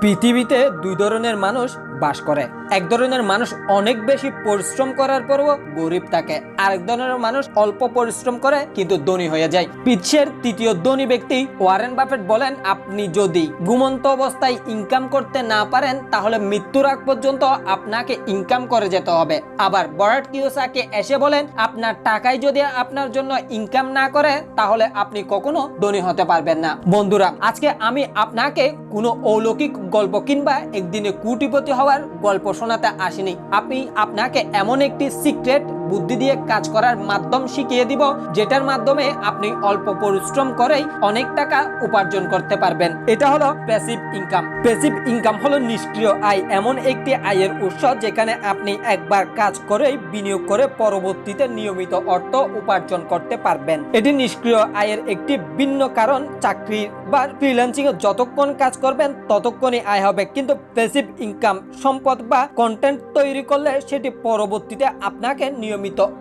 পৃথিবীতে দুই ধরনের মানুষ বাস করে। এক ধরনের মানুষ অনেক বেশি পরিশ্রম করার পরও গরিব থাকে। আরেক ধরনের মানুষ অল্প পরিশ্রম করে, কিন্তু ধনী হয়ে যায়। বিশ্বের তৃতীয় ধনী ব্যক্তি ওয়ারেন বাফেট বলেন, আপনি যদি ঘুমন্ত অবস্থায় ইনকাম করতে না পারেন, তাহলে মৃত্যুর আগ পর্যন্ত আপনাকে ইনকাম করে যেতে হবে। আবার বরাট কিওসাকে এসে বলেন, আপনার টাকায় যদি আপনার জন্য ইনকাম না করে, তাহলে আপনি কখনো ধনী হতে পারবেন না। বন্ধুরা, আজকে আমি আপনাকে কোনো অলৌকিক গল্প কিংবা একদিনে কোটিপতি হওয়ার গল্প শোনাতে আসিনি। আপনি আপনাকে এমন একটি সিক্রেট বুদ্ধি দিয়ে কাজ করার মাধ্যম শিখিয়ে দিব, যেটার মাধ্যমে আপনি অল্প পরিশ্রম করেই অনেক টাকা উপার্জন করতে পারবেন। এটা হলো প্যাসিভ ইনকাম প্যাসিভ ইনকাম হলো নিষ্ক্রিয় আয়, এমন একটি আয়ের উৎস যেখানে আপনি একবার কাজ করেই বিনিয়োগ করে পরবর্তীতে নিয়মিত অর্থ উপার্জন করতে পারবেন। এটি নিষ্ক্রিয় আয়ের একটি ভিন্ন কারণ, চাকরি বা ফ্রিল্যান্সিং এ যতক্ষণ কাজ করবেন ততক্ষণই আয় হবে, কিন্তু প্যাসিভ ইনকাম সম্পদ বা কন্টেন্ট তৈরি করলে সেটি পরবর্তীতে আপনাকে নিয়মিত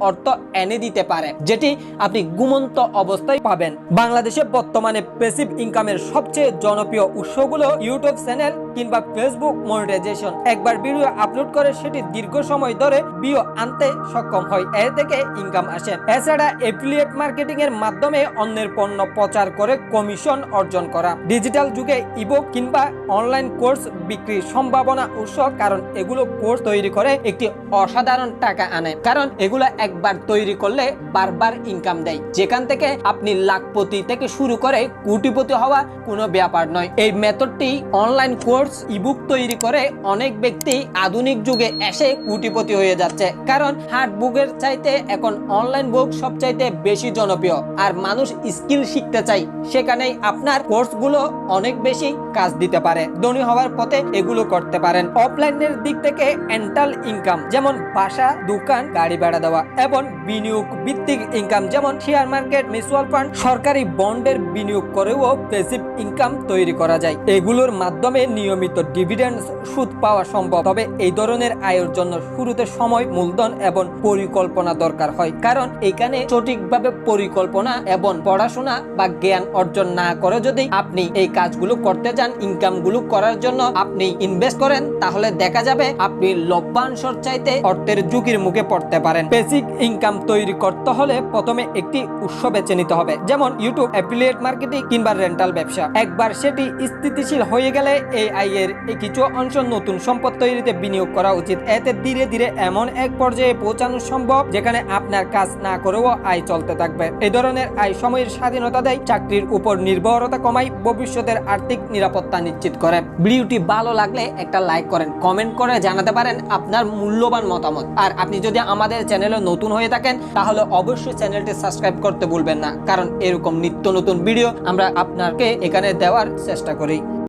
অর্থ এনে দিতে পারে, যেটি আপনি ঘুমন্ত অবস্থায় পাবেন। বাংলাদেশে বর্তমানে প্যাসিভ ইনকামের সবচেয়ে জনপ্রিয় উৎসগুলো ইউটিউব চ্যানেল কিংবা ফেসবুক মনিটাইজেশন একবার ভিডিও আপলোড করে সেটি দীর্ঘ সময় ধরে ভিউ আনতে সক্ষম হয়, এ থেকে ইনকাম আসে। এছাড়া এফিলিয়েট মার্কেটিং এর মাধ্যমে অন্যের পণ্য প্রচার করে কমিশন অর্জন করা। ডিজিটাল যুগে ইবুক কিংবা অনলাইন কোর্স বিক্রির সম্ভাবনা উৎস, কারণ এগুলো কোর্স তৈরি করে একটি অসাধারণ টাকা আনে। কারণ এগুলো একবার তৈরি করলে বারবার ইনকাম দেয়। যেখান থেকে আপনি লাখপতি থেকে শুরু করে কোটিপতি হওয়া কোনো ব্যাপার নয়। এই মেথডটি অনলাইন কোর্স ইবুক তৈরি করে অনেক ব্যক্তি আধুনিক যুগে এসে কোটিপতি হয়ে যাচ্ছে। কারণ হার্ড বুকের চাইতে এখন অনলাইন বুক সবচাইতে বেশি জনপ্রিয়। আর মানুষ স্কিল শিখতে চাই সেখানেই আপনার কোর্সগুলো অনেক বেশি কাজ দিতে পারে। ধনী হওয়ার পথে এগুলো করতে পারেন। অফলাইনের দিক থেকে এন্টাল ইনকাম যেমন বাসা, দোকান, গাড়ি ভাড়া দেওয়া এবং বিনিয়োগ ভিত্তিক ইনকাম যেমন শেয়ার মার্কেট মিউচুয়াল ফান্ড সরকারি বন্ডের বিনিয়োগ করেও প্যাসিভ ইনকাম তৈরি করা যায়। এগুলোর মাধ্যমে নিয়মিত ডিভিডেন্ড সুদ পাওয়া সম্ভব। তবে এই ধরনের আয়ের জন্য শুরুতে সময়, মূলধন এবং পরিকল্পনা দরকার হয়। কারণ এখানে সঠিকভাবে পরিকল্পনা এবং পড়াশোনা বা জ্ঞান অর্জন না করে যদি আপনি এই কাজগুলো করতে যান ইনকামগুলো করার জন্য আপনি ইনভেস্ট করেন, তাহলে দেখা যাবে আপনি লভ্যাংশর চাইতে অর্থের ঝুঁকির মুখে পড়তে পারেন। বেসিক ইনকাম তৈরি করতে হলে প্রথমে একটি উৎস বেছে নিতে হবে। যেমন ইউটিউব অ্যাফিলিয়েট মার্কেটিং কিংবা রেন্টাল ব্যবসা। একবার সেটি স্থিতিশীল হয়ে গেলে এই আয়ের কিছু অংশ নতুন সম্পদ তৈরিতে বিনিয়োগ করা উচিত। এতে ধীরে ধীরে এমন এক পর্যায়ে পৌঁছানো সম্ভব যেখানে আপনার কাজ না করেও আয় চলতে থাকবে। এই ধরনের আয় সময়ের স্বাধীনতা দেয়, চাকরির উপর নির্ভরতা কমায়, ভবিষ্যতের আর্থিক নিরাপত্তা নিশ্চিত করে। ভিডিওটি ভালো লাগলে একটা লাইক করেন কমেন্ট করে জানাতে পারেন আপনার মূল্যবান মতামত। আর আপনি যদি আমাদের চ্যানেলে নতুন হয়ে থাকেন, তাহলে অবশ্যই চ্যানেলটি সাবস্ক্রাইব করতে ভুলবেন না, কারণ এরকম নিত্য নতুন ভিডিও আমরা আপনাকে এখানে দেওয়ার চেষ্টা করি।